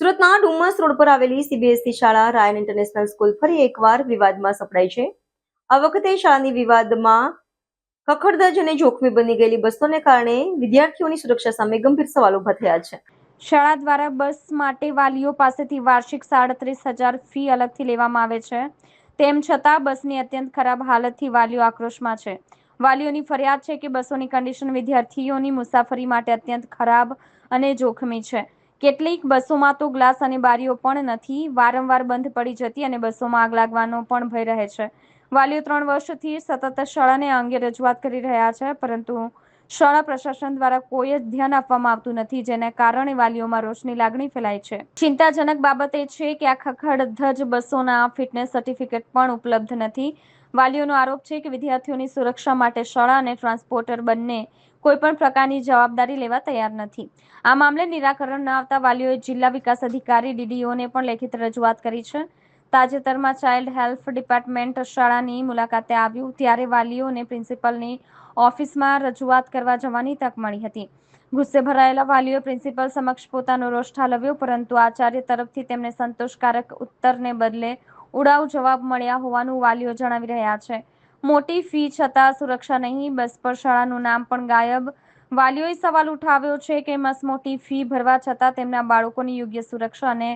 સુરતના ડુમસ રોડ પર આવેલી સીબીએસઈ શાળા રાયન ઇન્ટરનેશનલ સ્કૂલ ફરી એકવાર વિવાદમાં સપડાઈ છે. આ વખતે શાળાની વિવાદમાં કખડધજ અને જોખમી બની ગયેલી બસોને કારણે વિદ્યાર્થીઓની સુરક્ષા સામે ગંભીર સવાલ ઊભા થયા છે. શાળા દ્વારા બસ માટે વાલીઓ પાસેથી વાર્ષિક સાડત્રીસ હજાર ફી અલગથી લેવામાં આવે છે. તેમ છતાં બસની અત્યંત ખરાબ હાલતથી વાલીઓ આક્રોશમાં છે. વાલીઓની ફરિયાદ છે કે બસોની કન્ડિશન વિદ્યાર્થીઓની મુસાફરી માટે અત્યંત ખરાબ અને જોખમી છે. કેટલીક બસોમાં તો ગ્લાસ અને બારીઓ પણ નથી, વારંવાર બંધ પડી જતી અને બસોમાં આગ લાગવાનો પણ ભય રહે છે. વાલીઓ ત્રણ વર્ષથી સતત શાળાને અંગે રજૂઆત કરી રહ્યા છે, પરંતુ શાળા પ્રશાસન દ્વારા કોઈ જ ધ્યાન આપવામાં આવતું નથી, જેને કારણે વાલીઓમાં રોષની લાગણી ફેલાય છે. ચિંતાજનક બાબત એ છે કે આ ખખડધજ બસોના ફિટનેસ સર્ટિફિકેટ પણ ઉપલબ્ધ નથી. વાલીઓનો આરોપ છે કે વિદ્યાર્થીઓની સુરક્ષા માટે શાળા અને ટ્રાન્સપોર્ટર બંને કોઈ પણ પ્રકારની જવાબદારી લેવા તૈયાર નથી. આ મામલે નિરાકરણ ન આવતા વાલીઓએ જિલ્લા વિકાસ અધિકારી ડીડીઓને પણ લેખિત રજૂઆત કરી છે. તાજેતરમાં ચાઇલ્ડ હેલ્થ ડિપાર્ટમેન્ટ શાળાની મુલાકાતે આવ્યું ત્યારે વાલીઓને પ્રિન્સિપલની ઓફિસમાં રજૂઆત કરવા જવાની તક મળી હતી. ગુસ્સે ભરાયેલા વાલીઓએ પ્રિન્સિપલ સમક્ષ પોતાનો રોષ ઠાલવ્યો, પરંતુ આચાર્ય તરફથી તેમને સંતોષકારક ઉત્તરને બદલે ઉડાવ જવાબ મળ્યા હોવાનું વાલીઓ જણાવી રહ્યા છે. મોટી ફી છતાં સુરક્ષા નહીં, બસ પર શાળાનું નામ પણ ગાયબ. વાલીઓએ સવાલ ઉઠાવ્યો છે કે મસમોટી ફી ભરવા છતાં તેમના બાળકોની યોગ્ય સુરક્ષા અને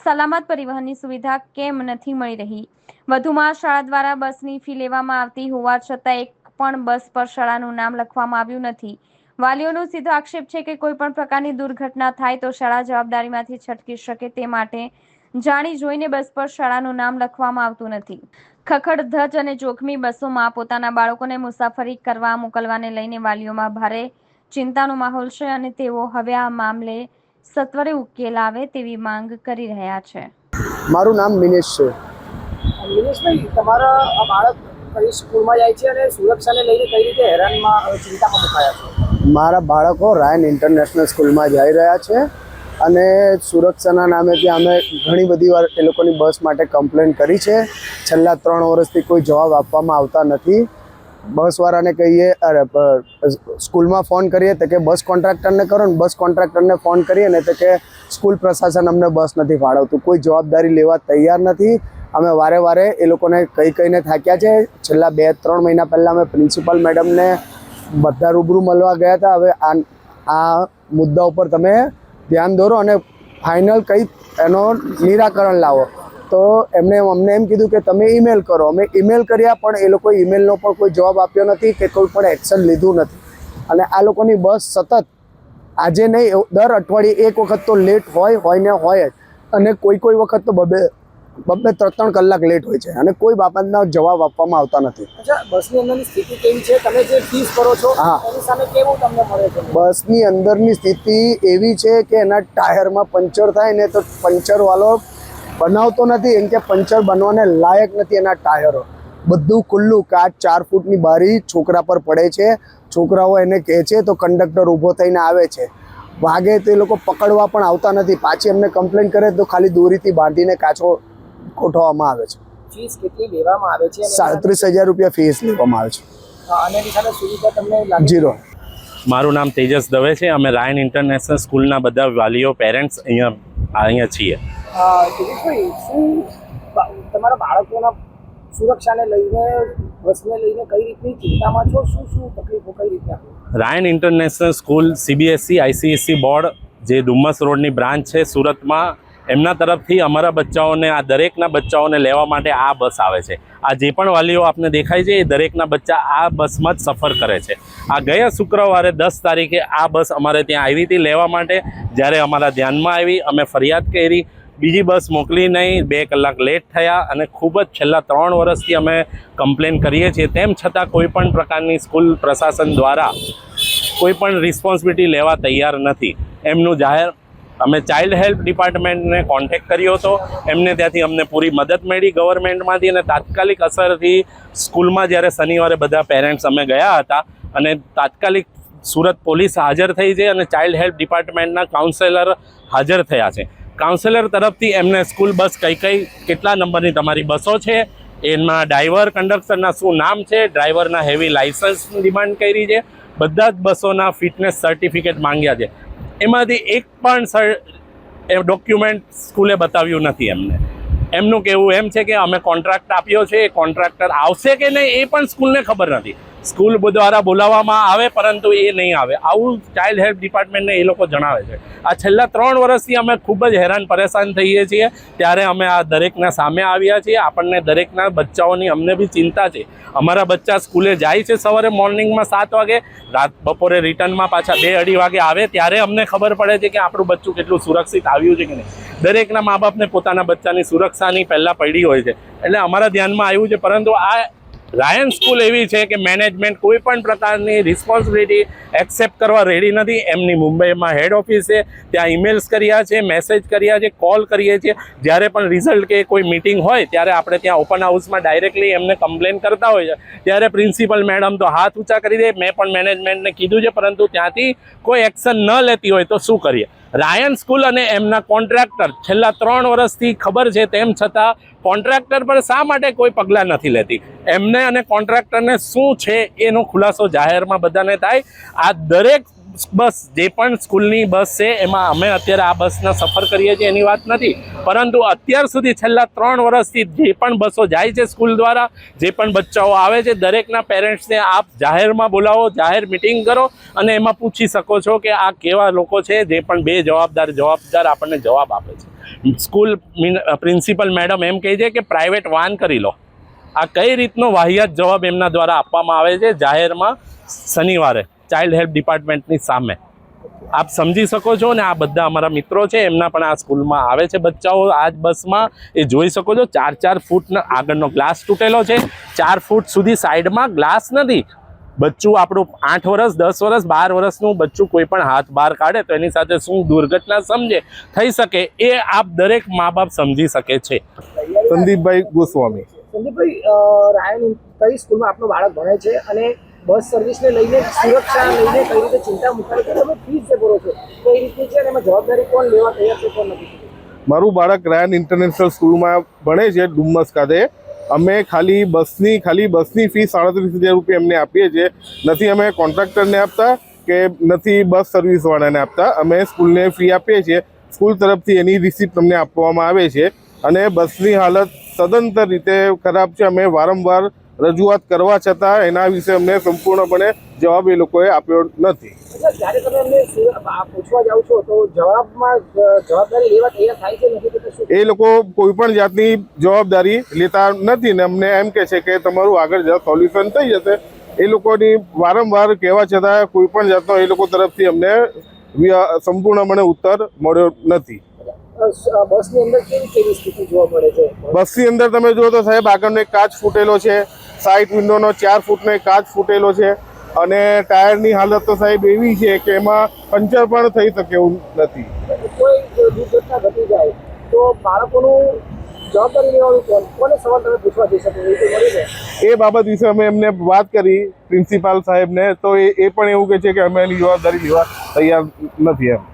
સલામત પરિવહનની સુવિધા કેમ નથી મળી રહી? વધુમાં શાળા દ્વારા બસની ફી લેવામાં આવતી હોવા છતાં એક પણ બસ પર શાળાનું નામ લખવામાં આવ્યું નથી. વાલીઓનો સીધો આક્ષેપ છે કે કોઈ પણ પ્રકારની દુર્ઘટના થાય તો શાળા જવાબદારીમાંથી છટકી શકે તે માટે જાણી જોઈને બસ પર શાળાનું નામ લખવામાં આવતું નથી. ખખડધજ અને જોખમી બસોમાં પોતાના બાળકોને મુસાફરી કરવા મોકલવાને લઈને વાલીઓમાં ભારે ચિંતાનો માહોલ છે અને તેઓ હવે આ મામલે સત્વરે ઉકેલ આવે તેવી માંગ કરી રહ્યા છે. મારું નામ મિનેશ છે. મિનેશભાઈ તમારા આ બાળક કઈ સ્કૂલમાં જાય છે અને સુરક્ષાને લઈને કઈ રીતે હેરાનમાં ચિંતામાં મુકાયા છે? મારા બાળકો રાયન ઇન્ટરનેશનલ સ્કૂલમાં જઈ રહ્યા છે. અને સુરક્ષાના નામે ત્યાં અમે ઘણી બધી વાર એ લોકોની બસ માટે કમ્પ્લેન કરી છે. છેલ્લા ત્રણ વર્ષથી કોઈ જવાબ આપવામાં આવતા નથી. બસવાળાને કહીએ, અરે સ્કૂલમાં ફોન કરીએ તો કે બસ કોન્ટ્રાક્ટરને કરો ને બસ કોન્ટ્રાક્ટરને ફોન કરીએ ને તો કે સ્કૂલ પ્રશાસન અમને બસ નથી ફાળવતું. કોઈ જવાબદારી લેવા તૈયાર નથી. અમે વારે વારે એ લોકોને કઈ કહીને થાક્યા છે. છેલ્લા બે, ત્રણ મહિના પહેલાં અમે પ્રિન્સિપાલ મેડમને બધા રૂબરૂ મળવા ગયા હતા. હવે આ આ મુદ્દા ઉપર તમે ધ્યાન દોરો અને ફાઇનલ કંઈ એનો નિરાકરણ લાવો. તો એમણે અમને એમ કીધું કે તમે ઈમેલ કરો. અમે ઈમેલ કર્યા પણ એ લોકોએ ઈમેલનો પણ કોઈ જવાબ આપ્યો નથી કે કોઈ પણ એક્શન લીધું નથી. અને આ લોકોની બસ સતત આજે નહીં, દર અઠવાડિયે એક વખત તો લેટ હોય હોય ને હોય જ. અને કોઈ કોઈ વખત તો બબે બબે ત્રણ ત્રણ કલાક લેટ હોય છે અને કોઈ બાબતના જવાબ આપવામાં આવતા નથી. અચ્છા બસની અંદરની સ્થિતિ કેવી છે? તમે જે ફીસ કરો છો. એની સામે કેવું તમને મળે છે? બસની અંદરની સ્થિતિ એવી છે કે એના ટાયરમાં પંચર થાય ને તો પંચરવાળો બનાવતો નથી એમ કે પંચર બનવાને લાયક નથી એના ટાયરો. બધું ખુલ્લું કાચ ચાર ફૂટની બારી છોકરા પર પડે છે છોકરાઓ એને કહે છે તો કંડક્ટર ઊભો થઈને આવે છે. વાગે તો એ લોકો પકડવા પણ આવતા નથી પાછી એમને કમ્પ્લેન કરે તો ખાલી દોરીથી બાંધીને કાચો ગોઠવવામાં આવે છે. ફીસ કેટલી લેવામાં આવે છે સાડત્રીસ હજાર રૂપિયા ફીસ લેવામાં આવે છે. અને એની સુવિધા તમને લાગે જીરો મારું નામ તેજસ દવે છે. અમે રાયન ઇન્ટરનેશનલ સ્કૂલના બધા વાલીઓ પેરેન્ટ્સ અહીંયા અહીંયા છીએ. શું તમારા બાળકોના સુરક્ષાને લઈને બસને લઈને કઈ રીતની ચિંતામાં છો? શું શું તકલીફો કઈ રીતે Ryan International School CBSC ICSC board જે ડુમ્મસ રોડની બ્રાન્ચ છે સુરતમાં એમના તરફથી અમારા બચ્ચાઓને, આ દરેકના બચ્ચાઓને લેવા માટે આ બસ આવે છે. આ જે પણ વાલીઓ આપને દેખાય છે, એ દરેકના બચ્ચા આ બસમાં જ સફર કરે છે. આ ગયા શુક્રવારે દસ તારીખે આ બસ અમારે ત્યાં આવી હતી લેવા માટે. જ્યારે અમારા ધ્યાનમાં આવી, અમે ફરિયાદ કરી. બીજી બસ મોકલી નહીં, બે કલાક લેટ થયા અને ખૂબ જ છેલ્લા ત્રણ વર્ષથી અમે કમ્પ્લેન કરીએ છીએ. તેમ છતાં કોઈપણ પ્રકારની સ્કૂલ પ્રશાસન દ્વારા કોઈપણ રિસ્પોન્સિબિલિટી લેવા તૈયાર નથી. એમનું જાહેર અમે ચાઇલ્ડ હેલ્પ ડિપાર્ટમેન્ટને કોન્ટેક્ટ કર્યો હતો. એમને ત્યાંથી અમને પૂરી મદદ મળી ગવર્મેન્ટમાંથી અને તાત્કાલિક અસરથી સ્કૂલમાં જ્યારે શનિવારે બધા પેરેન્ટ્સ અમે ગયા હતા અને તાત્કાલિક સુરત પોલીસ હાજર થઈ છે અને ચાઇલ્ડ હેલ્પ ડિપાર્ટમેન્ટના કાઉન્સેલર હાજર થયા છે. કાઉન્સેલર તરફથી એમને સ્કૂલ બસ કઈ કઈ કેટલા નંબરની તમારી બસો છે એમાં ડ્રાઈવર કંડક્ટરના શું નામ છે ડ્રાઈવરના હેવી લાઇસન્સની ડિમાન્ડ કરી છે, બધા જ બસોના ફિટનેસ સર્ટિફિકેટ માંગ્યા છે. એમાંથી એક પણ સર ડોક્યુમેન્ટ સ્કૂલે બતાવ્યું નથી એમને. એમનું કહેવું એમ છે કે અમે કોન્ટ્રાક્ટ આપ્યો છે, એ કોન્ટ્રાક્ટર આવશે કે નહીં એ પણ સ્કૂલને ખબર નથી. સ્કૂલ દ્વારા બોલાવવામાં આવે, પરંતુ એ નહીં આવે. આવું ચાઇલ્ડ હેલ્પ ડિપાર્ટમેન્ટને એ લોકો જણાવે છે. આ છેલ્લા ત્રણ વર્ષથી અમે ખૂબ જ હેરાન પરેશાન થઈએ છીએ. ત્યારે અમે આ દરેકના સામે આવ્યા છીએ. આપણને દરેકના બચ્ચાઓની અમને બી ચિંતા છે. અમારા બચ્ચા સ્કૂલે જાય છે સવારે મોર્નિંગમાં સાત વાગે, રાત બપોરે રિટર્નમાં પાછા બે અઢી વાગે આવે, ત્યારે અમને ખબર પડે છે કે આપણું બચ્ચું કેટલું સુરક્ષિત આવ્યું છે કે નહીં. દરેકના મા બાપને પોતાના બચ્ચાની સુરક્ષાની પહેલાં પડી હોય છે. એટલે અમારા ધ્યાનમાં આવ્યું છે, પરંતુ આ રાયન સ્કૂલ એવી છે કે મેનેજમેન્ટ કોઈ પણ પ્રકારની રિસ્પોન્સિબિલિટી એક્સેપ્ટ કરવા રેડી નથી. એમની મુંબઈમાં હેડ ઓફિસ છે. ત્યાં ઈમેલ્સ કર્યા છે મેસેજ કર્યા છે કોલ કરીએ છીએ. જ્યારે પણ રિઝલ્ટ કે કોઈ મિટિંગ હોય, ત્યારે આપણે ત્યાં ઓપન હાઉસમાં ડાયરેક્ટલી એમને કમ્પ્લેન કરતા હોય છે. ત્યારે પ્રિન્સિપલ મેડમ તો હાથ ઊંચા કરી દે. મેં પણ મેનેજમેન્ટને કીધું છે, પરંતુ ત્યાંથી કોઈ એક્શન ન લેતી હોય તો શું કરીએ? રાયન સ્કૂલ અને એમના કોન્ટ્રાક્ટર. છેલ્લા ત્રણ વર્ષથી ખબર છે તેમ છતાં કોન્ટ્રાક્ટર પર શા માટે કોઈ પગલાં નથી લેતી? એમને અને કોન્ટ્રાક્ટરને શું છે? એનો ખુલાસો જાહેરમાં બધાને થાય. આ દરેક બસ જે પણ સ્કૂલની બસ છે, એમાં અમે અત્યારે આ બસના સફર કરીએ છીએ, એની વાત નથી. પરંતુ અત્યાર સુધી છેલ્લા ત્રણ વર્ષથી જે પણ બસો જાય છે સ્કૂલ દ્વારા, જે પણ બચ્ચાઓ આવે છે, દરેકના પેરેન્ટ્સને આપ જાહેરમાં બોલાવો, જાહેર મિટિંગ કરો અને એમાં પૂછી શકો છો કે આ કેવા લોકો છે, જે પણ બે જવાબદાર જવાબદાર આપણને જવાબ આપે છે. સ્કૂલ પ્રિન્સિપલ મેડમ એમ કહે છે કે પ્રાઇવેટ વાન કરી લો. આ કઈ રીતનો વાહિયાત જવાબ એમના દ્વારા આપવામાં આવે છે, જાહેરમાં શનિવારે? ચાઇલ્ડ હેલ્પ ડિપાર્ટમેન્ટની સામે. આપ સમજી શકો છો ને આ બધા અમારા મિત્રો છે એમના પણ આ સ્કૂલમાં આવે છે. બચ્ચાઓ આ જ બસમાં એ જોઈ શકો છો ચાર ચાર ફૂટના આગળનો ગ્લાસ તૂટેલો છે. ચાર ફૂટ સુધી સાઈડમાં ગ્લાસ નથી. બચ્ચું આપણું આઠ વર્ષ દસ વર્ષ બાર વર્ષનું બચ્ચું કોઈ પણ હાથ બહાર કાઢે તો એની સાથે શું દુર્ઘટના સમજે થઈ શકે એ આપ દરેક મા બાપ સમજી શકે છે. સંદીપભાઈ ગોસ્વામી. સંદીપભાઈ રાયન કઈ સ્કૂલમાં આપણું બાળક ભણે છે અને બસ સર્વિસને લઈને, સુરક્ષા લઈને કઈ રીતે ચિંતા મુકાઈ છે? તમે ફીસ જે ભરો છો કઈ રીતની છે અને જવાબદારી કોણ લેવા, તૈયાર છે કોણ નથી? મારું બાળક રાયન ઇન્ટરનેશનલ સ્કૂલમાં ભણે છે, ડુમ્મસ ખાતે. અમે ખાલી બસની ખાલી બસની ફી સાડત્રીસ હજાર રૂપિયા એમને આપીએ છીએ. નથી અમે કોન્ટ્રાક્ટરને આપતા કે નથી બસ સર્વિસવાળાને આપતા. અમે સ્કૂલને ફી આપીએ છીએ. સ્કૂલ તરફથી એની રિસિપ્ટ અમને આપવામાં આવે છે. અને બસની હાલત સદંતર રીતે ખરાબ છે. અમે વારંવાર રજૂઆત કરવા છતાં એના વિશે અમને સંપૂર્ણપણે જવાબ એ લોકોએ આપ્યો નથી. એ લોકો કોઈ પણ જાતની જવાબદારી લેતા નથી ને અમને એમ કહે છે કે તમારું આગળ સોલ્યુશન થઈ જશે. એ લોકોની વારંવાર કહેવા છતાં કોઈ પણ જાતનો એ લોકો તરફથી અમને સંપૂર્ણપણે ઉત્તર મળ્યો નથી. બસની અંદર કેવી કેવી સ્થિતિ જોવા મળે છે? બસની અંદર તમે જુઓ તો સાહેબ આગળનો એક કાચ ફૂટેલો છે સાઈડ વિન્ડોનો ચાર ફૂટનો એક કાચ ફૂટેલો છે અને ટાયરની હાલત તો સાહેબ એવી છે કે એમાં પંચર પણ થઈ શકે એવું નથી. કોઈ દુર્ઘટના ઘટી જાય તો બાળકોનું જવાબદારી લેવાનું કોણ? કોને સવાલ તમે પૂછવા જઈ શકો? એ જાય. બાબત વિશે અમે એમને વાત કરી પ્રિન્સિપાલ સાહેબને તો એ એ પણ એવું કહે છે કે અમે એની જવાબદારી લેવા તૈયાર નથી એમ.